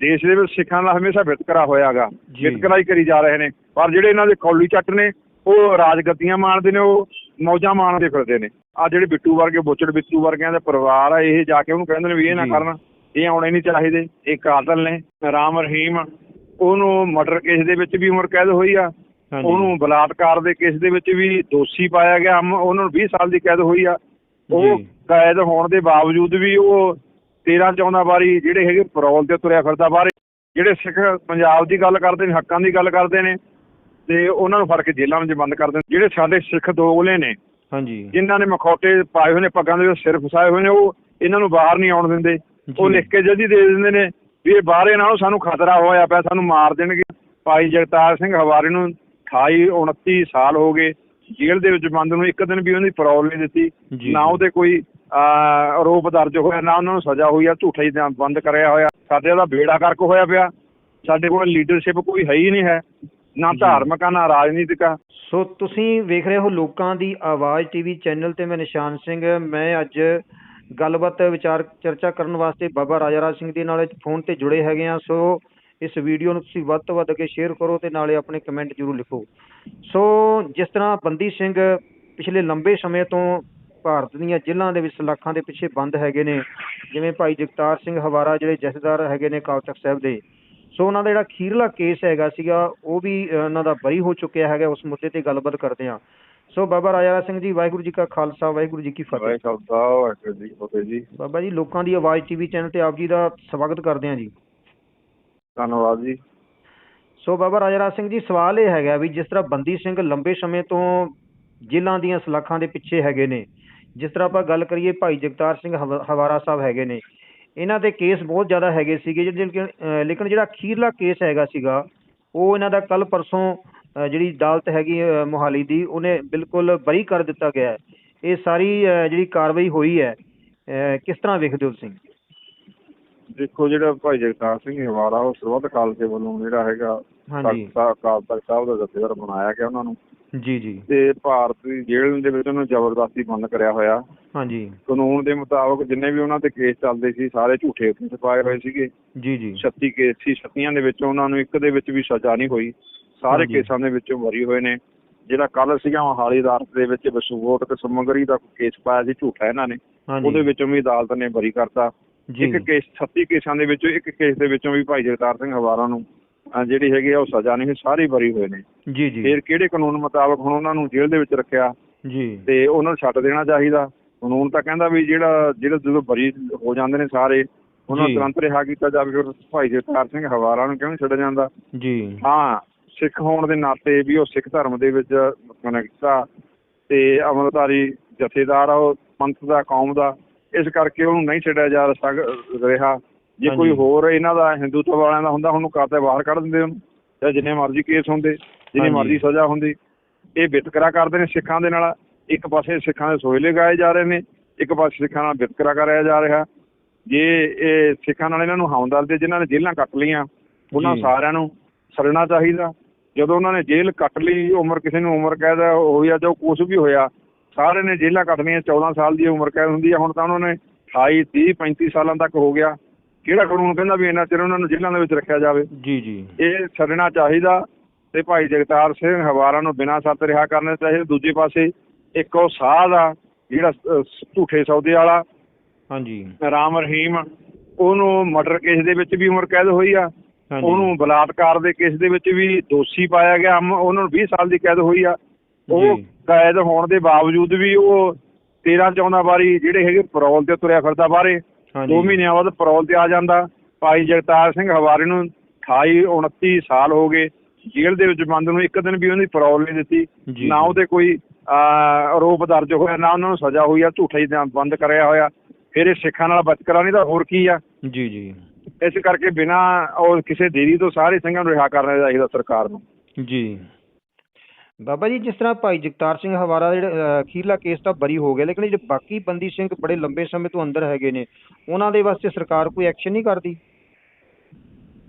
ਦੇਸ਼ ਦੇ ਵਿੱਚ ਸਿੱਖਾਂ ਦਾ ਹਮੇਸ਼ਾ ਵਿਤਕਰਾ ਹੋਇਆਗਾ। ਵਿਤਕਰਾ ਹੀ ਕਰੀ ਜਾ ਰਹੇ ਨੇ ਪਰ ਜਿਹੜੇ ਇਹਨਾਂ ਦੇ ਕੌਲੀ ਚੱਟ ਨੇ ਉਹ ਰਾਜਗੱਦੀਆਂ ਮਾਣਦੇ ਨੇ ਉਹ ਮੌਜਾਂ ਮਾਣਦੇ ਫਿਰਦੇ ਨੇ ਆ ਜਿਹੜੇ ਬਿੱਟੂ ਵਰਗੇ ਬੋਚੜ ਬਿੱਟੂ ਵਰਗਿਆਂ ਦਾ ਪਰਿਵਾਰ ਆ ਇਹ ਜਾ ਕੇ ਉਹਨੂੰ ਕਹਿੰਦੇ ਨੇ ਵੀ ਇਹ ਨਾ। ਕਰਨ ਇਹ ਆਉਣੇ ਨਹੀਂ ਚਾਹੀਦੇ ਇਹ ਕਾਤਲ ਨੇ ਰਾਮ ਰਹੀਮ ਉਹਨੂੰ ਮਰਡਰ ਕੇਸ ਦੇ ਵਿੱਚ ਵੀ ਉਮਰ ਕੈਦ ਹੋਈ ਆ। ਉਹਨੂੰ ਬਲਾਤਕਾਰ ਦੇ ਕੇਸ ਦੇ ਵਿੱਚ ਵੀ ਦੋਸ਼ੀ ਪਾਇਆ ਗਿਆ ਉਹਨਾਂ ਨੂੰ 20 ਸਾਲ ਦੀ ਕੈਦ ਹੋਈ ਆ ਉਹ। ਕੈਦ ਹੋਣ ਦੇ ਬਾਵਜੂਦ ਵੀ ਉਹ 13 14 ਵਾਰੀ ਜਿਹੜੇ ਹੈਗੇ ਪਰੋਲ ਤੇ ਤੁਰਿਆ ਫਿਰਦਾ ਬਾਹਰ ਜਿਹੜੇ ਸਿੱਖ ਪੰਜਾਬ ਦੀ ਗੱਲ ਕਰਦੇ ਨੇ ਹੱਕਾਂ ਦੀ ਗੱਲ ਕਰਦੇ ਨੇ ਤੇ ਉਹਨਾਂ ਨੂੰ ਫੜ ਕੇ ਜੇਲ੍ਹਾਂ ਵਿੱਚ ਬੰਦ ਕਰ ਦਿੰਦੇ ਜਿਹੜੇ ਸਾਡੇ ਸਿੱਖ ਦੋਗਲੇ ਨੇ ਹਾਂਜੀ ਜਿਨ੍ਹਾਂ ਨੇ ਮਖੌਟੇ ਪਾਏ ਹੋਏ ਨੇ ਪੱਗਾਂ ਦੇ ਸਿਰ ਫਸਾਏ ਹੋਏ ਨੇ ਉਹ ਇਹਨਾਂ ਨੂੰ ਬਾਹਰ ਨਹੀਂ ਆਉਣ ਦਿੰਦੇ ਉਹ। ਲਿਖ ਕੇ ਜਲਦੀ ਦੇ ਦਿੰਦੇ ਨੇ ਵੀ ਇਹ ਬਾਹਰੇ ਨਾਲੋਂ ਸਾਨੂੰ ਖਤਰਾ ਹੋਇਆ ਪਿਆ ਸਾਨੂੰ ਮਾਰ ਦੇਣਗੇ ਭਾਈ ਜਗਤਾਰ ਸਿੰਘ ਹਵਾਰੇ ਨੂੰ 28 29 ਸਾਲ ਹੋ ਗਏ ਜੇਲ੍ਹ ਦੇ ਵਿੱਚ ਬੰਦ ਨੂੰ ਇੱਕ ਦਿਨ ਵੀ ਉਹਦੀ ਪਰੌਲ ਨਹੀਂ ਦਿੱਤੀ। ਨਾ ਉਹਦੇ ਕੋਈ ਆਰੋਪ ਦਰਜ ਹੋਇਆ ਨਾ ਉਹਨਾਂ ਨੂੰ ਸਜ਼ਾ ਹੋਈ ਆ ਝੂਠਾ ਹੀ ਬੰਦ ਕਰਿਆ ਹੋਇਆ। ਸਾਡੇ ਦਾ ਬੇੜਾ ਕਰਕ ਹੋਇਆ ਪਿਆ। ਸਾਡੇ ਕੋਲ ਲੀਡਰਸ਼ਿਪ ਕੋਈ ਹੈ ਹੀ ਨਹੀਂ ਹੈ। ਨਾ। ਧਾਰਮਿਕ ਆ ਨਾ ਰਾਜਨੀਤਿਕ ਆ। ਸੋ ਤੁਸੀਂ ਵੇਖ ਰਹੇ ਹੋ ਲੋਕਾਂ ਦੀ ਆਵਾਜ਼ ਟੀਵੀ ਚੈਨਲ ਤੇ ਮੈਂ ਨਿਸ਼ਾਨ ਸਿੰਘ। ਮੈਂ ਅੱਜ ਗੱਲਬਾਤ ਵਿਚਾਰ ਚਰਚਾ ਕਰਨ ਵਾਸਤੇ ਬਾਬਾ ਰਾਜਾ ਰਾਜ ਸਿੰਘ ਦੇ ਨਾਲ ਫੋਨ ਤੇ ਜੁੜੇ ਹੈਗੇ ਆ ਸੋ ਇਸ ਵੀਡੀਓ ਨੂੰ ਤੁਸੀਂ ਵੱਧ ਤੋਂ ਵੱਧ ਅੱਗੇ ਸ਼ੇਅਰ ਕਰੋ ਤੇ ਨਾਲੇ ਆਪਣੇ ਕਮੈਂਟ ਜ਼ਰੂਰ ਲਿਖੋ। ਸੋ ਜਿਸ ਤਰ੍ਹਾਂ ਬੰਦੀ ਸਿੰਘ ਪਿਛਲੇ ਲੰਬੇ ਸਮੇਂ ਤੋਂ ਭਾਰਤ ਦੀਆਂ ਜੇਲ੍ਹਾਂ ਦੇ ਵਿੱਚ ਸਲਾਖਾਂ ਦੇ ਪਿੱਛੇ ਬੰਦ ਹੈਗੇ ਨੇ ਜਿਵੇਂ ਭਾਈ ਜਗਤਾਰ ਸਿੰਘ ਹਵਾਰਾ ਜਿਹੜੇ ਜਥੇਦਾਰ ਹੈਗੇ ਨੇ ਅਕਾਲ ਤਖਤ ਸਾਹਿਬ ਦੇ। ਸੋ ਉਹਨਾਂ ਦਾ ਜਿਹੜਾ ਅਖੀਰਲਾ ਕੇਸ ਹੈਗਾ ਸੀਗਾ ਉਹ ਵੀ ਉਹਨਾਂ ਦਾ ਬਰੀ ਹੋ ਚੁੱਕਿਆ ਹੈਗਾ ਉਸ ਮੁੱਦੇ ਤੇ ਗੱਲਬਾਤ ਕਰਦੇ ਹਾਂ। ਸੋ ਬਾਬਾ ਰਾਜਾ ਸਿੰਘ ਜੀ ਵਾਹਿਗੁਰੂ ਜੀ ਕਾ ਖਾਲਸਾ ਵਾਹਿਗੁਰੂ ਜੀ ਕੀ ਫਤਿਹ। ਵਾਹਿਗੁਰੂ ਵਾਹਿਗੁਰੂ ਜੀ ਫਤਿਹ ਜੀ। ਬਾਬਾ ਜੀ ਲੋਕਾਂ ਦੀ ਆਵਾਜ਼ ਟੀਵੀ ਚੈਨਲ ਤੇ ਆਪ ਜੀ ਦਾ ਸਵਾਗਤ ਕਰਦੇ ਹਾਂ ਜੀ। ਧੰਨਵਾਦ ਜੀ। ਸੋ ਬਾਬਾ ਰਾਜਾ ਰਾਜ ਸਿੰਘ ਜੀ ਸਵਾਲ ਇਹ ਹੈਗਾ ਵੀ ਜਿਸ ਤਰ੍ਹਾਂ ਬੰਦੀ ਸਿੰਘ ਲੰਬੇ ਸਮੇਂ ਤੋਂ ਜੇਲ੍ਹਾਂ ਦੀਆਂ ਸਲਾਖਾਂ ਦੇ ਪਿੱਛੇ ਹੈਗੇ ਨੇ ਜਿਸ ਤਰ੍ਹਾਂ ਆਪਾਂ ਗੱਲ ਕਰੀਏ ਭਾਈ ਜਗਤਾਰ ਸਿੰਘ ਹਵ- ਹਵਾਰਾ ਸਾਹਿਬ ਹੈਗੇ ਨੇ ਇਹਨਾਂ ਦੇ ਕੇਸ ਬਹੁਤ ਜ਼ਿਆਦਾ ਹੈਗੇ ਸੀਗੇ ਜਿਹੜੇ ਲੇਕਿਨ ਅਹ ਲੇਕਿਨ ਜਿਹੜਾ ਅਖੀਰਲਾ ਕੇਸ ਹੈਗਾ ਸੀਗਾ ਉਹ ਇਹਨਾਂ ਦਾ ਕੱਲ ਪਰਸੋਂ ਅਹ ਜਿਹੜੀ ਅਦਾਲਤ ਹੈਗੀ ਅਹ ਮੋਹਾਲੀ ਦੀ ਉਹਨੇ ਬਿਲਕੁਲ ਬਰੀ ਕਰ ਦਿੱਤਾ ਗਿਆ ਹੈ। ਇਹ ਸਾਰੀ ਅਹ ਜਿਹੜੀ ਕਾਰਵਾਈ ਹੋਈ ਹੈ ਅਹ ਕਿਸ ਤਰ੍ਹਾਂ ਵੇਖਦੇ ਹੋ ਤੁਸੀਂ? ਦੇਖੋ ਜਿਹੜਾ ਭਾਈ ਜਗਤਾਰ ਸਿੰਘ ਹਵਾਰਾ ਉਹ ਸਰਬੱਤ ਅਕਾਲ ਦੇ ਵੱਲੋਂ ਜਿਹੜਾ ਹੈਗਾ ਹਾਂਜੀ। ਤਖ਼ਤ ਸਾਹਿਬ ਅਕਾਲ ਤਖਤ ਸਾਹਿਬ ਦਾ ਜਥੇਦਾਰ ਬਣਾਇਆ ਗਿਆ ਉਹਨਾਂ ਨੂੰ। ਜੀ ਜੀ। ਤੇ ਭਾਰਤ ਦੀ ਜੇਲ੍ਹ ਦੇ ਵਿੱਚ ਉਹਨੂੰ ਜ਼ਬਰਦਸਤੀ ਬੰਦ ਕਰਿਆ ਹੋਇਆ। ਹਾਂਜੀ। ਕਾਨੂੰਨ ਦੇ ਮੁਤਾਬਕ ਜਿੰਨੇ ਵੀ ਉਹਨਾਂ ਤੇ ਕੇਸ ਚੱਲਦੇ ਸੀ ਸਾਰੇ ਝੂਠੇ ਕੇਸ ਪਾਏ ਹੋਏ ਸੀਗੇ। ਜੀ ਜੀ। 36 ਕੇਸ ਸੀ 36 ਦੇ ਵਿੱਚੋਂ ਉਹਨਾਂ ਨੂੰ ਇੱਕ ਦੇ ਵਿੱਚ ਵੀ ਸਜ਼ਾ ਨਹੀਂ ਹੋਈ। ਸਾਰੇ। ਕੇਸਾਂ ਦੇ ਵਿੱਚੋਂ ਬਰੀ ਹੋਏ ਨੇ। ਜਿਹੜਾ ਕੱਲ ਸੀਗਾ ਮੋਹਾਲੀ ਅਦਾਲਤ ਦੇ ਵਿੱਚ ਵਿਸਫੋਟਕ ਸਮੱਗਰੀ ਦਾ ਕੇਸ ਪਾਇਆ ਸੀ ਝੂਠਾ ਇਹਨਾਂ ਨੇ। ਉਹਦੇ ਵਿੱਚੋਂ ਵੀ ਅਦਾਲਤ ਨੇ ਬਰੀ ਕਰਤਾ। ਇੱਕ ਕੇਸ 36 ਕੇਸਾਂ ਦੇ ਵਿੱਚੋਂ ਇੱਕ ਕੇਸ ਦੇ ਵਿੱਚੋਂ ਵੀ ਭਾਈ ਜਗਤਾਰ ਸਿੰਘ ਹਵਾਰਾ ਨੂੰ ਜਿਹੜੀ ਹੈਗੀ ਆ ਉਹ ਸਜ਼ਾ ਨਹੀਂ ਸਾਰੇ ਬਰੀ ਹੋਏ ਨੇ। ਜੀ ਜੀ। ਫਿਰ ਕਿਹੜੇ ਕਾਨੂੰਨ ਮੁਤਾਬਕ ਹੁਣ ਉਹਨਾਂ ਨੂੰ ਜੇਲ੍ਹ ਦੇ ਵਿੱਚ ਰੱਖਿਆ? ਜੀ। ਤੇ ਉਹਨਾਂ ਨੂੰ ਛੱਡ ਦੇਣਾ ਚਾਹੀਦਾ। ਕਾਨੂੰਨ ਤਾਂ ਕਹਿੰਦਾ ਵੀ ਜਿਹੜਾ ਜਿਹੜਾ ਜਦੋਂ ਬਰੀ ਹੋ ਜਾਂਦੇ ਨੇ ਸਾਰੇ ਉਹਨਾਂ। ਨੂੰ ਤੁਰੰਤ ਰਿਹਾ ਕੀਤਾ ਜਾਵੇ ਫਿਰ ਭਾਈ ਜਗਤਾਰ ਸਿੰਘ ਹਵਾਰਾ ਨੂੰ ਕਿਉਂ ਛੱਡਿਆ ਜਾਂਦਾ? ਜੀ। ਹਾਂ ਸਿੱਖ ਹੋਣ ਦੇ ਨਾਤੇ ਵੀ ਉਹ ਸਿੱਖ ਧਰਮ ਦੇ ਵਿੱਚ ਕਨੈਕਟਾ ਤੇ ਅਮਰਤਾਰੀ ਜਥੇਦਾਰ ਆ ਉਹ ਪੰਥ ਦਾ ਕੌਮ ਦਾ ਇਸ ਕਰਕੇ ਉਹਨੂੰ ਨਹੀਂ ਛੱਡਿਆ ਜਾ ਰਿਹਾ। ਜੇ ਕੋਈ। ਹੋਰ ਇਹਨਾਂ ਦਾ ਹਿੰਦੂਤਵ ਵਾਲਿਆਂ ਦਾ ਹੁੰਦਾ ਉਹਨੂੰ ਕਾਤੇ ਬਾਹਰ ਕੱਢ ਦਿੰਦੇ ਉਹਨੂੰ? ਜਾਂ ਜਿੰਨੇ ਮਰਜ਼ੀ ਕੇਸ ਹੁੰਦੇ ਜਿੰਨੀ। ਮਰਜ਼ੀ ਸਜ਼ਾ ਹੁੰਦੀ। ਇਹ ਵਿਤਕਰਾ ਕਰਦੇ ਨੇ ਸਿੱਖਾਂ ਦੇ ਨਾਲ। ਇੱਕ ਪਾਸੇ ਸਿੱਖਾਂ ਦੇ ਸੋਇਲੇ ਗਾਏ ਜਾ ਰਹੇ ਨੇ ਇੱਕ ਪਾਸੇ ਸਿੱਖਾਂ ਨਾਲ ਵਿਤਕਰਾ ਕਰਿਆ ਜਾ ਰਿਹਾ। ਜੇ ਇਹ ਸਿੱਖਾਂ ਨਾਲ ਇਹਨਾਂ ਨੂੰ ਹਮਦਰਦ ਜਿਨ੍ਹਾਂ ਨੇ ਜੇਲ੍ਹਾਂ ਕੱਟ ਲਈਆਂ ਉਹਨਾਂ। ਸਾਰਿਆਂ ਨੂੰ ਛੱਡਣਾ ਚਾਹੀਦਾ। ਜਦੋਂ ਉਹਨਾਂ ਨੇ ਜੇਲ੍ਹ ਕੱਟ ਲਈ ਉਮਰ ਕਿਸੇ ਨੂੰ ਉਮਰ ਕੈਦ ਹੋਈ ਆ ਜੋ ਕੁਝ ਵੀ ਹੋਇਆ ਸਾਰੇ ਨੇ ਜੇਲ੍ਹਾਂ ਕੱਟਣੀਆਂ 14 ਸਾਲ ਦੀ ਉਮਰ ਕੈਦ ਹੁੰਦੀ ਆ। ਹੁਣ ਤਾਂ ਉਹਨਾਂ ਨੇ 28 30 35 ਸਾਲਾਂ ਤੱਕ ਹੋ ਗਿਆ। ਕਿਹੜਾ ਕਾਨੂੰਨ ਕਹਿੰਦਾ ਵੀ ਇੰਨਾ ਚਿਰ ਉਹਨਾਂ ਨੂੰ ਜੇਲ੍ਹਾਂ ਦੇ ਵਿੱਚ ਰੱਖਿਆ ਜਾਵੇ। ਜੀ ਜੀ। ਇਹ ਛੱਡਣਾ ਚਾਹੀਦਾ ਤੇ ਭਾਈ ਜਗਤਾਰ ਸਿੰਘ ਹਵਾਰਾ ਨੂੰ ਬਿਨਾਂ ਸ਼ਰਤ ਰਿਹਾ ਕਰਨਾ ਚਾਹੀਦਾ। ਦੂਜੇ ਪਾਸੇ ਇੱਕ ਉਹ ਸਾਹ ਦਾ ਜਿਹੜਾ ਝੂਠੇ ਸੌਦੇ ਵਾਲਾ ਹਾਂਜੀ। ਰਾਮ ਰਹੀਮ ਉਹਨੂੰ ਮਰਡਰ ਕੇਸ ਦੇ ਵਿੱਚ ਵੀ ਉਮਰ ਕੈਦ ਹੋਈ ਆ। ਉਹਨੂੰ ਬਲਾਤਕਾਰ ਦੇ ਕੇਸ ਦੇ ਵਿੱਚ ਵੀ ਦੋਸ਼ੀ ਪਾਇਆ ਗਿਆ। ਉਹਨਾਂ ਨੂੰ 20 ਸਾਲ ਦੀ ਕੈਦ ਹੋਈ ਆ। ਉਹ। ਕੈਦ ਹੋਣ ਦੇ ਬਾਵਜੂਦ ਵੀ ਉਹ 13 14 ਵਾਰੀ ਜਿਹੜੇ ਹੈਗੇ ਪਰੌਲ ਤੇ ਤੁਰਿਆ ਫਿਰਦਾ ਬਾਹਰੇ। ਹਾਂਜੀ। ਦੋ ਮਹੀਨਿਆਂ ਬਾਅਦ ਪਰੌਲ ਤੇ ਆ ਜਾਂਦਾ। ਭਾਈ ਜਗਤਾਰ ਸਿੰਘ ਹਵਾਰੇ ਨੂੰ 28 29 ਸਾਲ ਹੋ ਗਏ। ਜੇਲ੍ਹ ਦੇ ਵਿੱਚ ਬੰਦ ਨੂੰ ਇੱਕ ਦਿਨ ਵੀ ਉਹਦੀ ਪਰੌਲ ਨਹੀਂ ਦਿੱਤੀ। ਨਾ ਉਹਦੇ ਕੋਈ ਆਰੋਪ ਦਰਜ ਹੋਇਆ ਨਾ ਉਹਨਾਂ ਨੂੰ ਸਜ਼ਾ ਹੋਈ ਆ ਝੂਠਾ ਹੀ ਬੰਦ ਕਰਿਆ ਹੋਇਆ। ਫਿਰ ਇਹ ਸਿੱਖਾਂ ਨਾਲ ਬਚਕਰਾ ਨਹੀਂ ਤਾਂ ਹੋਰ ਕੀ ਆ? ਜੀ ਜੀ। ਇਸ ਕਰਕੇ ਬਿਨਾ ਉਹ ਕਿਸੇ ਦੇਰੀ ਤੋਂ ਸਾਰੇ ਸਿੰਘਾਂ ਨੂੰ ਰਿਹਾ ਕਰਨਾ ਚਾਹੀਦਾ ਸਰਕਾਰ ਨੂੰ। ਜੀ। ਬਾਬਾ ਜੀ ਜਿਸ ਤਰ੍ਹਾਂ ਭਾਈ ਜਗਤਾਰ ਸਿੰਘ ਹਵਾਰਾ ਜਿਹੜਾ ਅਖੀਰਲਾ ਕੇਸ ਤਾਂ ਬਰੀ ਹੋ ਗਿਆ ਲੇਕਿਨ ਜਿਹੜੇ ਬਾਕੀ ਬੰਦੀ ਸਿੰਘ ਬੜੇ ਲੰਬੇ ਸਮੇਂ ਤੋਂ ਅੰਦਰ ਹੈਗੇ ਨੇ ਉਹਨਾਂ ਦੇ ਵਾਸਤੇ ਸਰਕਾਰ ਕੋਈ ਐਕਸ਼ਨ ਨਹੀਂ ਕਰਦੀ?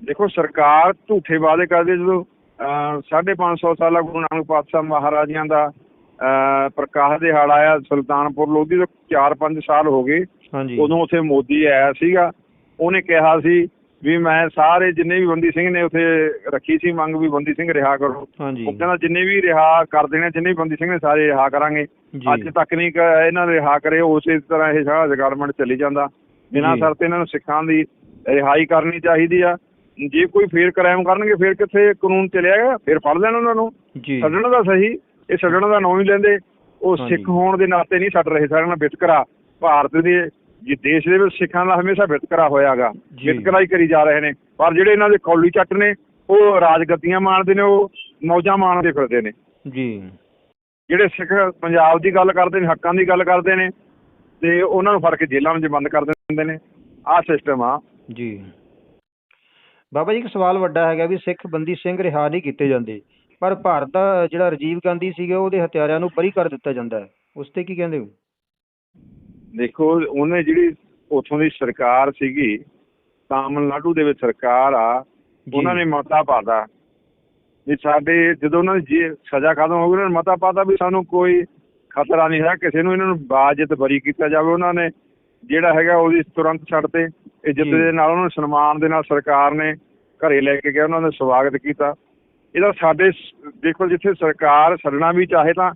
ਦੇਖੋ ਸਰਕਾਰ ਝੂਠੇ ਵਾਅਦੇ ਕਰਦੀ ਜਦੋਂ ਅਹ, ਸਾਢੇ ਪੰਜ ਸੌ ਸਾਲਾ ਗੁਰੂ ਨਾਨਕ ਪਾਤਸ਼ਾਹ ਮਹਾਰਾਜਿਆਂ ਦਾ ਪ੍ਰਕਾਸ਼ ਦਿਹਾੜਾ ਆਇਆ ਸੁਲਤਾਨਪੁਰ ਲੋਧੀ ਤੋਂ 4-5 ਸਾਲ ਹੋ ਗਏ। ਉਦੋਂ ਉੱਥੇ ਮੋਦੀ ਆਇਆ ਸੀਗਾ। ਉਹਨੇ ਕਿਹਾ ਸੀ ਵੀ ਮੈਂ ਸਾਰੇ ਜਿੰਨੇ ਵੀ ਬੰਦੀ ਸਿੰਘ ਨੇ ਉੱਥੇ ਰੱਖੀ ਸੀ ਮੰਗ ਵੀ ਬੰਦੀ ਸਿੰਘ ਰਿਹਾ ਕਰੋ। ਉਹ ਕਹਿੰਦਾ ਜਿੰਨੇ ਵੀ ਰਿਹਾ ਕਰ ਦੇਣੇ ਜਿੰਨੇ ਬੰਦੀ ਸਿੰਘ ਨੇ ਸਾਰੇ ਰਿਹਾ ਕਰਾਂਗੇ। ਅੱਜ ਤੱਕ ਨਹੀਂ ਇਹਨਾਂ ਨੇ ਰਿਹਾ ਕਰੇ ਉਸੇ ਤਰ੍ਹਾਂ ਇਹ ਸਾਰਾ ਜਗਾਰਮੈਂਟ ਚੱਲੀ ਜਾਂਦਾ। ਬਿਨਾਂ ਜੀ। ਸ਼ਰਤ ਇਹਨਾਂ ਨੂੰ ਸਿੱਖਾਂ ਦੀ ਰਿਹਾਈ ਕਰਨੀ ਚਾਹੀਦੀ ਆ। ਜੇ ਕੋਈ ਫੇਰ ਕ੍ਰਾਈਮ ਕਰਨਗੇ ਫਿਰ ਕਿੱਥੇ ਕਾਨੂੰਨ ਚੱਲਿਆਗਾ ਫਿਰ ਫੜ ਲੈਣ ਉਹਨਾਂ ਨੂੰ। ਛੱਡਣ ਦਾ ਸਹੀ ਇਹ ਛੱਡਣ ਦਾ ਨਾਂ ਹੀ ਲੈਂਦੇ। ਉਹ। ਸਿੱਖ ਹੋਣ ਦੇ ਨਾਤੇ ਨਹੀਂ ਛੱਡ ਰਹੇ ਸਾਰਿਆਂ ਨਾਲ ਵਿਤਕਰਾ ਭਾਰਤ ਦੇ ਜੇ ਦੇਸ਼ ਦੇ ਵਿੱਚ ਸਿੱਖਾਂ ਦਾ ਹਮੇਸ਼ਾ ਵਿਤਕਰਾ ਹੋਇਆਗਾ। ਵਿਤਕਰਾ ਹੀ ਕਰੀ ਜਾ ਰਹੇ ਨੇ। ਪਰ ਜਿਹੜੇ ਇਹਨਾਂ ਦੇ ਕੌਲੀ ਚੱਟ ਨੇ ਉਹ ਰਾਜਗੱਦੀਆਂ ਮਾਣਦੇ ਨੇ ਉਹ ਮੌਜਾਂ ਮਾਣਦੇ ਫਿਰਦੇ ਨੇ। ਜੀ। ਜਿਹੜੇ ਸਿੱਖ ਪੰਜਾਬ ਦੀ ਗੱਲ ਕਰਦੇ ਨੇ ਹੱਕਾਂ ਦੀ ਗੱਲ ਕਰਦੇ ਨੇ ਤੇ ਉਹਨਾਂ ਨੂੰ ਫੜ ਕੇ ਜੇਲ੍ਹਾਂ ਵਿੱਚ ਬੰਦ ਕਰ ਦਿੰਦੇ ਨੇ। ਆਹ ਸਿਸਟਮ ਆ। ਜੀ। ਬਾਬਾ ਜੀ ਇੱਕ ਸਵਾਲ ਵੱਡਾ ਹੈਗਾ ਵੀ ਸਿੱਖ ਬੰਦੀ ਸਿੰਘ ਰਿਹਾ ਨਹੀਂ ਕੀਤੇ ਜਾਂਦੇ। ਪਰ ਭਾਰਤ ਦਾ ਜਿਹੜਾ ਰਾਜੀਵ ਗਾਂਧੀ ਸੀਗਾ ਉਹਦੇ ਹਥਿਆਰਾਂ ਨੂੰ ਬਰੀ ਕਰ ਦਿੱਤਾ ਜਾਂਦਾ ਹੈ। ਉਸ ਤੇ ਕੀ ਕਹਿੰਦੇ ਹੋ? ਦੇਖੋ ਉਹਨੇ ਜਿਹੜੀ ਉੱਥੋਂ ਦੀ ਸਰਕਾਰ ਸੀਗੀ ਤਾਮਿਲਨਾਡੂ ਦੇ ਵਿੱਚ ਸਰਕਾਰ ਆ। ਉਹਨਾਂ ਨੇ ਮਤਾ ਪਾਤਾ ਵੀ ਸਾਡੇ ਜਦੋਂ ਉਹਨਾਂ ਦੀ ਜੇ ਸਜ਼ਾ ਖਤਮ ਹੋ ਗਈ ਉਹਨਾਂ ਨੇ ਮਤਾ ਪਾਤਾ ਵੀ ਸਾਨੂੰ ਕੋਈ ਖਤਰਾ ਨਹੀਂ ਹੈ ਕਿਸੇ ਨੂੰ ਇਹਨਾਂ ਨੂੰ ਬਾਜ਼ਤ ਬਰੀ ਕੀਤਾ ਜਾਵੇ ਉਹਨਾਂ ਨੇ ਜਿਹੜਾ ਹੈਗਾ ਉਹਦੀ ਤੁਰੰਤ ਛੱਡ ਤੇ ਇੱਜ਼ਤ। ਦੇ ਨਾਲ ਉਹਨਾਂ ਨੂੰ ਸਨਮਾਨ ਦੇ ਨਾਲ ਸਰਕਾਰ ਨੇ ਘਰੇ ਲੈ ਕੇ ਗਿਆ ਉਹਨਾਂ ਦਾ ਸਵਾਗਤ ਕੀਤਾ ਇਹਦਾ ਸਾਡੇ ਦੇਖੋ ਜਿੱਥੇ ਸਰਕਾਰ ਛੱਡਣਾ ਵੀ ਚਾਹੇ ਤਾਂ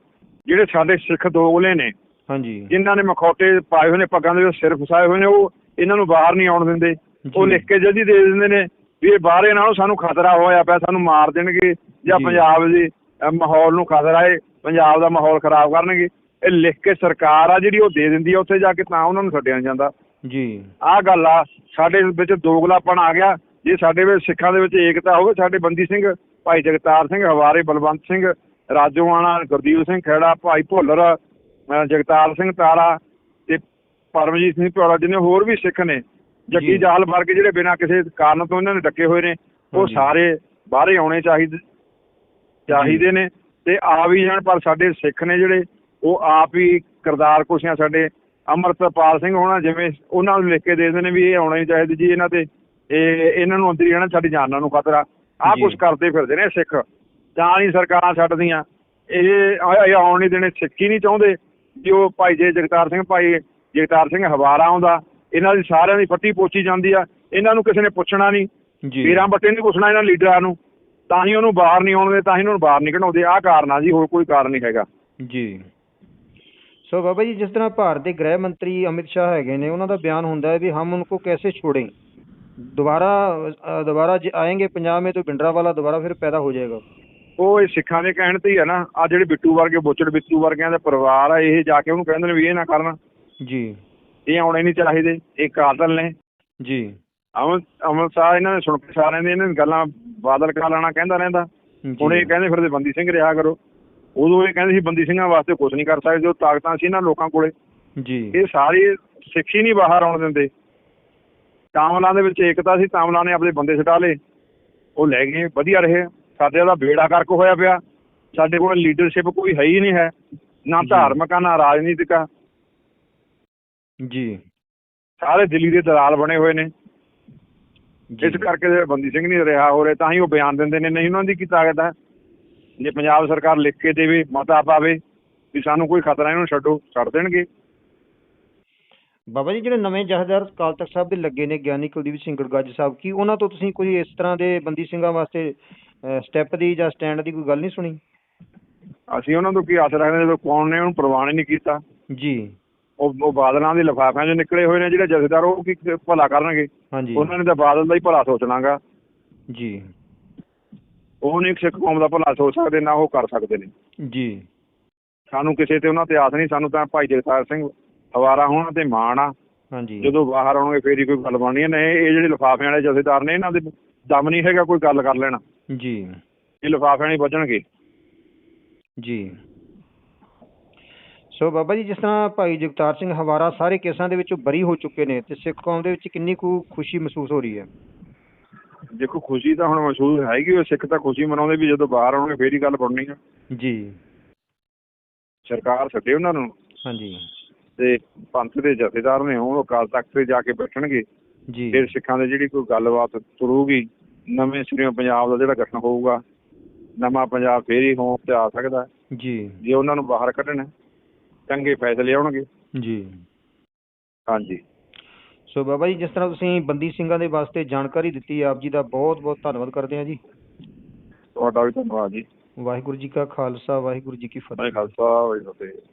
ਜਿਹੜੇ ਸਾਡੇ ਸਿੱਖ ਦੋਗਲੇ ਨੇ ਹਾਂਜੀ। ਜਿਨ੍ਹਾਂ ਨੇ ਮਖੌਟੇ ਪਾਏ ਹੋਏ ਨੇ ਪੱਗਾਂ ਦੇ ਵਿੱਚ ਸਿਰ ਫਸਾਏ ਹੋਏ ਨੇ ਉਹ ਇਹਨਾਂ ਨੂੰ ਬਾਹਰ ਨਹੀਂ ਆਉਣ ਦਿੰਦੇ। ਉਹ। ਲਿਖ ਕੇ ਜਲਦੀ ਦੇ ਦਿੰਦੇ ਨੇ ਵੀ ਇਹ ਬਾਹਰੇ ਨਾਲੋਂ ਸਾਨੂੰ ਖਤਰਾ ਹੋਇਆ ਪਿਆ ਸਾਨੂੰ ਮਾਰ ਦੇਣਗੇ ਜਾਂ। ਪੰਜਾਬ ਦੇ ਮਾਹੌਲ ਨੂੰ ਖਤਰਾ ਹੈ ਪੰਜਾਬ ਦਾ ਮਾਹੌਲ ਖਰਾਬ ਕਰਨਗੇ। ਇਹ ਲਿਖ ਕੇ ਸਰਕਾਰ ਆ ਜਿਹੜੀ ਉਹ ਦੇ ਦਿੰਦੀ ਆ ਉੱਥੇ ਜਾ ਕੇ ਤਾਂ ਉਹਨਾਂ ਨੂੰ ਛੱਡਿਆ ਜਾਂਦਾ। ਜੀ। ਆਹ ਗੱਲ ਆ ਸਾਡੇ ਵਿੱਚ ਦੋਗਲਾਪਣ ਆ ਗਿਆ। ਜੇ ਸਾਡੇ ਵਿੱਚ ਸਿੱਖਾਂ ਦੇ ਵਿੱਚ ਏਕਤਾ ਹੋਵੇ ਸਾਡੇ ਬੰਦੀ ਸਿੰਘ ਭਾਈ ਜਗਤਾਰ ਸਿੰਘ ਹਵਾਰੇ ਬਲਵੰਤ ਸਿੰਘ ਰਾਜੋਆਣਾ ਗੁਰਦੀਪ ਸਿੰਘ ਖੇੜਾ ਭਾਈ ਭੁੱਲਰ ਜਗਤਾਰ ਸਿੰਘ ਤਾਰਾ ਤੇ ਪਰਮਜੀਤ ਸਿੰਘ ਭੋਲਾ ਜਿਹਨੇ ਹੋਰ ਵੀ ਸਿੱਖ ਨੇ। ਜੱਗੀ ਜਾਲ ਵਰਗੇ ਜਿਹੜੇ ਬਿਨਾਂ ਕਿਸੇ ਕਾਰਨ ਤੋਂ ਇਹਨਾਂ ਨੇ ਡੱਕੇ ਹੋਏ ਨੇ ਉਹ। ਸਾਰੇ ਬਾਹਰੇ ਆਉਣੇ ਚਾਹੀਦੇ ਚਾਹੀਦੇ ਨੇ ਤੇ ਆ ਵੀ ਜਾਣ ਪਰ ਸਾਡੇ ਸਿੱਖ ਨੇ ਜਿਹੜੇ ਉਹ ਆਪ ਹੀ ਕਿਰਦਾਰ ਕੁਸ਼ੀਆਂ ਸਾਡੇ ਅਮਰਤਪਾਲ ਸਿੰਘ ਹੋਣਾ ਜਿਵੇਂ ਉਹਨਾਂ ਨੂੰ ਲਿਖ ਕੇ ਦੇ ਦਿੰਦੇ ਨੇ ਵੀ ਇਹ ਆਉਣਾ ਹੀ ਚਾਹੀਦਾ ਜੀ ਇਹਨਾਂ ਤੇ ਇਹ ਇਹਨਾਂ ਨੂੰ ਅੰਦਰ ਹੀ ਰਹਿਣਾ ਸਾਡੀ ਜਾਨਾਂ ਨੂੰ ਖਤਰਾ ਆਹ। ਕੁਛ ਕਰਦੇ ਫਿਰਦੇ ਨੇ ਸਿੱਖ ਜਾਂ ਨਹੀਂ ਸਰਕਾਰਾਂ ਛੱਡਦੀਆਂ ਇਹ ਆਉਣ ਨਹੀਂ ਦੇਣੇ ਸਿੱਖ ਹੀ ਨਹੀਂ ਚਾਹੁੰਦੇ ਵੀ ਉਹ ਭਾਈ ਜੇ ਜਗਤਾਰ ਸਿੰਘ ਭਾਈ ਜਗਤਾਰ ਸਿੰਘ ਹਵਾਰਾ ਆਉਂਦਾ ਇਹਨਾਂ ਦੀ ਸਾਰਿਆਂ ਦੀ ਫੱਟੀ ਪੋਚੀ ਜਾਂਦੀ ਆ ਇਹਨਾਂ ਨੂੰ ਕਿਸੇ ਨੇ ਪੁੱਛਣਾ ਨਹੀਂ। ਜੀ। ਵੀਰਾਂ ਬੱਟੇ ਨਹੀਂ ਪੁੱਛਣਾ ਇਹਨਾਂ ਲੀਡਰਾਂ ਨੂੰ ਤਾਂ ਹੀ ਉਹਨੂੰ ਬਾਹਰ ਨਹੀਂ ਆਉਣ ਦੇ ਤਾਂ ਹੀ ਉਹਨੂੰ ਬਾਹਰ ਨਹੀਂ ਕਢਾਉਂਦੇ ਆਹ ਕਾਰਨ ਆ ਜੀ ਹੋਰ ਕੋਈ ਕਾਰਨ ਨਹੀਂ ਹੈਗਾ। ਜੀ। ਸੋ ਬਾਬਾ ਜੀ ਜਿਸ ਤਰ੍ਹਾਂ ਭਾਰਤ ਦੇ ਗ੍ਰਹਿ ਮੰਤਰੀ ਅਮਿਤ ਸ਼ਾਹ ਹੈਗੇ ਨੇ ਉਹਨਾਂ ਦਾ ਬਿਆਨ ਹੁੰਦਾ ਹੈ ਵੀ ਹਮ ਉਨਕੋ ਕੈਸੇ ਛੋੜੇ। ਦੁਬਾਰਾ ਦੁਬਾਰਾ ਜੇ ਆएंगे पंजाब में तो भिंडरा वाला दोबारा फिर पैदा हो जाएगा ਉਹ ਇਹ ਸਿੱਖਾਂ ਦੇ ਕਹਿਣ ਤੇ ਹੀ ਆ ਨਾ ਆ ਜਿਹੜੇ ਬਿੱਟੂ ਵਰਗੇ ਬੋਚੜ ਬਿੱਟੂ ਵਰਗਿਆਂ ਦਾ ਪਰਿਵਾਰ ਆ ਇਹ ਜਾ ਕੇ ਉਹਨੂੰ ਕਹਿੰਦੇ ਨੇ ਵੀ ਇਹ ਨਾ ਕਰਨ। ਜੀ। ਇਹ ਆਉਣੇ ਨਹੀਂ ਚਾਹੀਦੇ ਇਹ ਕਾਤਲ ਨੇ। ਜੀ। ਅਮਨ ਅਮਨ ਸਾਹਿਬ ਇਹਨਾਂ ਨੇ ਸੁਣ ਕੇ ਸਾਰਿਆਂ ਦੇ ਇਹਨਾਂ ਗੱਲਾਂ ਬਾਦਲ ਕਾ ਲਾਣਾ ਕਹਿੰਦਾ ਰਹਿੰਦਾ। ਹੁਣ ਇਹ ਕਹਿੰਦੇ ਫਿਰਦੇ ਬੰਦੀ ਸਿੰਘ ਰਿਹਾ ਕਰੋ। ਉਦੋਂ ਇਹ ਕਹਿੰਦੇ ਸੀ ਬੰਦੀ ਸਿੰਘਾਂ ਵਾਸਤੇ ਕੁਝ ਨਹੀਂ ਕਰ ਸਕਦੇ ਉਹ ਤਾਕਤਾਂ ਸੀ ਇਹਨਾਂ ਲੋਕਾਂ ਕੋਲੇ। ਜੀ। ਇਹ ਸਾਰੇ ਸਿੱਖ ਹੀ ਨਹੀਂ ਬਾਹਰ ਆਉਣ ਦਿੰਦੇ। ਤਾਮਲਾਂ ਦੇ ਵਿੱਚ ਏਕਤਾ ਸੀ ਤਾਮਲਾਂ ਨੇ ਆਪਣੇ ਬੰਦੇ ਛਡਾ ਲਏ। ਉਹ ਲੈ ਗਏ ਵਧੀਆ ਰਹੇ। ਸਾਡੇ ਦਾ ਬੇੜਾ ਕਰਕ ਹੋਇਆ ਪਿਆ। ਸਾਡੇ ਕੋਲ ਲੀਡਰਸ਼ਿਪ ਕੋਈ ਹੈ ਹੀ ਨਹੀਂ ਹੈ। ਨਾ ਜੀ। ਧਾਰਮਿਕ ਆ ਨਾ ਰਾਜਨੀਤਿਕ ਆ। ਜੀ। ਸਾਰੇ ਦਿੱਲੀ ਦੇ ਦਲਾਲ ਬਣੇ ਹੋਏ ਨੇ। ਜੀ। ਇਸ ਕਰਕੇ ਜਿਹੜੇ ਬੰਦੀ ਸਿੰਘ ਨਹੀਂ ਰਿਹਾ ਹੋ ਰਹੇ ਤਾਂ ਹੀ ਉਹ ਬਿਆਨ ਦਿੰਦੇ ਨੇ ਨਹੀਂ ਉਹਨਾਂ ਦੀ ਕੀ ਤਾਕਤ ਹੈ ਜੇ ਪੰਜਾਬ ਸਰਕਾਰ ਲਿਖ ਕੇ ਦੇਵੇ ਮਤਾ ਪਾਵੇ ਵੀ ਸਾਨੂੰ ਕੋਈ ਖਤਰਾ ਇਹਨੂੰ ਛੱਡੋ ਛੱਡ ਦੇਣਗੇ। ਬਾਬਾ ਜੀ ਜਿਹੜੇ ਨਵੇਂ ਜਥੇਦਾਰ ਅਕਾਲ ਤਖਤ ਸਾਹਿਬ ਦੇ ਲੱਗੇ ਨੇ ਗਿਆਨੀ ਕੁਲਦੀਪ ਸਿੰਘ ਗੜਗੱਜ ਸਾਹਿਬ ਕੀ ਉਹਨਾਂ ਤੋਂ ਤੁਸੀਂ ਕੋਈ ਇਸ ਤਰ੍ਹਾਂ ਦੇ ਬੰਦੀ ਸਿੰਘਾਂ ਵਾਸਤੇ ਸਟੈਪ ਦੀ ਜਾਂ ਸਟੈਂਡ ਦੀ ਕੋਈ ਗੱਲ ਨਹੀਂ ਸੁਣੀ? ਅਸੀਂ ਉਹਨਾਂ ਤੋਂ ਕੀ ਆਸ ਰੱਖਦੇ ਜਦੋਂ ਕੌਣ ਨੇ ਉਹਨੂੰ ਪ੍ਰਵਾਨ ਹੀ ਨਹੀਂ ਕੀਤਾ? ਜੀ। ਉਹ ਉਹ ਬਾਦਲਾਂ ਦੇ ਲਿਫਾਫਿਆਂ 'ਚ ਨਿਕਲੇ ਹੋਏ ਨੇ ਜਿਹੜੇ ਜਥੇਦਾਰ ਉਹ ਕੀ ਭਲਾ ਕਰਨਗੇ? ਹਾਂਜੀ। ਉਹਨਾਂ ਨੇ ਤਾਂ ਬਾਦਲ ਦਾ ਹੀ ਭਲਾ ਸੋਚਣਾਗਾ ਜੀ। ਉਹ ਨਹੀਂ ਸਿੱਖ ਕੌਮ ਦਾ ਭਲਾ ਸੋਚ ਸਕਦੇ ਨਾ ਉਹ ਕਰ ਸਕਦੇ ਨੇ। ਜੀ। ਸਾਨੂੰ ਕਿਸੇ ਤੇ ਉਹਨਾਂ ਤੇ ਆਸ ਨਹੀਂ ਸਾਨੂੰ ਤਾਂ ਭਾਈ ਜਗਤਾਰ ਸਿੰਘ ਹਵਾਰਾ ਹੋਣਾ ਤੇ ਮਾਣ ਆ। ਹਾਂਜੀ। ਜਦੋਂ ਬਾਹਰ ਆਉਣਗੇ ਫੇਰ ਹੀ ਕੋਈ ਗੱਲ ਬਣਨੀ ਹੈ। ਨਹੀਂ ਇਹ ਜਿਹੜੇ ਲਿਫਾਫਿਆਂ ਵਾਲੇ ਜਥੇਦਾਰ ਨੇ ਇਹਨਾਂ ਦੇ ਦਮ ਨਹੀਂ ਹੈਗਾ ਕੋਈ ਗੱਲ ਕਰ ਲੈਣਾ। ਜੀ। ਇਹ ਲਿਫਾਫਿਆਂ ਨਹੀਂ ਬਚਣਗੇ ਜੀ। ਸੋ ਬਾਬਾ ਜੀ ਜਿਸ ਤਰ੍ਹਾਂ ਭਾਈ ਜਗਤਾਰ ਸਿੰਘ ਹਵਾਰਾ ਸਾਰੇ ਕੇਸਾਂ ਦੇ ਵਿੱਚੋਂ ਬਰੀ ਹੋ ਚੁੱਕੇ ਨੇ ਤੇ ਸਿੱਖ ਕੌਮ ਦੇ ਵਿੱਚ ਕਿੰਨੀ ਕੁ ਖੁਸ਼ੀ ਮਹਿਸੂਸ ਹੋ ਰਹੀ ਹੈ? ਦੇਖੋ ਖੁਸ਼ੀ ਤਾਂ ਹੁਣ ਮਹਿਸੂਸ ਹੈਗੀ ਉਹ ਸਿੱਖ ਤਾਂ ਖੁਸ਼ੀ ਮਨਾਉਂਦੇ ਵੀ ਜਦੋਂ ਬਾਹਰ ਆਉਣਗੇ ਫੇਰ ਹੀ ਗੱਲ ਬਣਨੀ ਆ। ਜੀ। ਸਰਕਾਰ ਛੱਡੇ ਉਹਨਾਂ ਨੂੰ। ਹਾਂਜੀ। ਤੇ ਪੰਥ ਦੇ ਜਥੇਦਾਰ ਨੇ ਉਹ ਅਕਾਲ ਤਖਤ ਤੇ ਜਾ ਕੇ ਬੈਠਣਗੇ। ਜੀ। ਫਿਰ ਸਿੱਖਾਂ ਦੇ ਜਿਹੜੀ ਕੋਈ ਗੱਲਬਾਤ ਤੁਰੂਗੀ ਨਵੇਂ ਸਿਰਿਓਂ ਪੰਜਾਬ ਦਾ ਜਿਹੜਾ ਗਠਨ ਹੋਊਗਾ ਨਵਾਂ ਪੰਜਾਬ ਫੇਰ ਹੀ ਹੋਂਦ ਤੇ ਆ ਸਕਦਾ। ਜੀ। ਜੇ ਉਹਨਾਂ ਨੂੰ ਬਾਹਰ ਕੱਢਣਾ ਚੰਗੇ ਫੈਸਲੇ ਆਉਣਗੇ। ਜੀ। ਹਾਂਜੀ। ਸੋ ਬਾਬਾ ਜੀ ਜਿਸ ਤਰ੍ਹਾਂ ਤੁਸੀਂ ਬੰਦੀ ਸਿੰਘਾਂ ਦੇ ਵਾਸਤੇ ਜਾਣਕਾਰੀ ਦਿੱਤੀ ਆਪ ਜੀ ਦਾ ਬਹੁਤ ਬਹੁਤ ਧੰਨਵਾਦ ਕਰਦੇ ਹਾਂ ਜੀ। ਤੁਹਾਡਾ ਵੀ ਧੰਨਵਾਦ ਜੀ। ਵਾਹਿਗੁਰੂ ਜੀ ਕਾ ਖਾਲਸਾ ਵਾਹਿਗੁਰੂ ਜੀ ਕੀ ਫਤਿਹ। ਮੈਂ ਖਾਲਸਾ ਵਾਹਿਗੁਰੂ ਫਤਿਹ।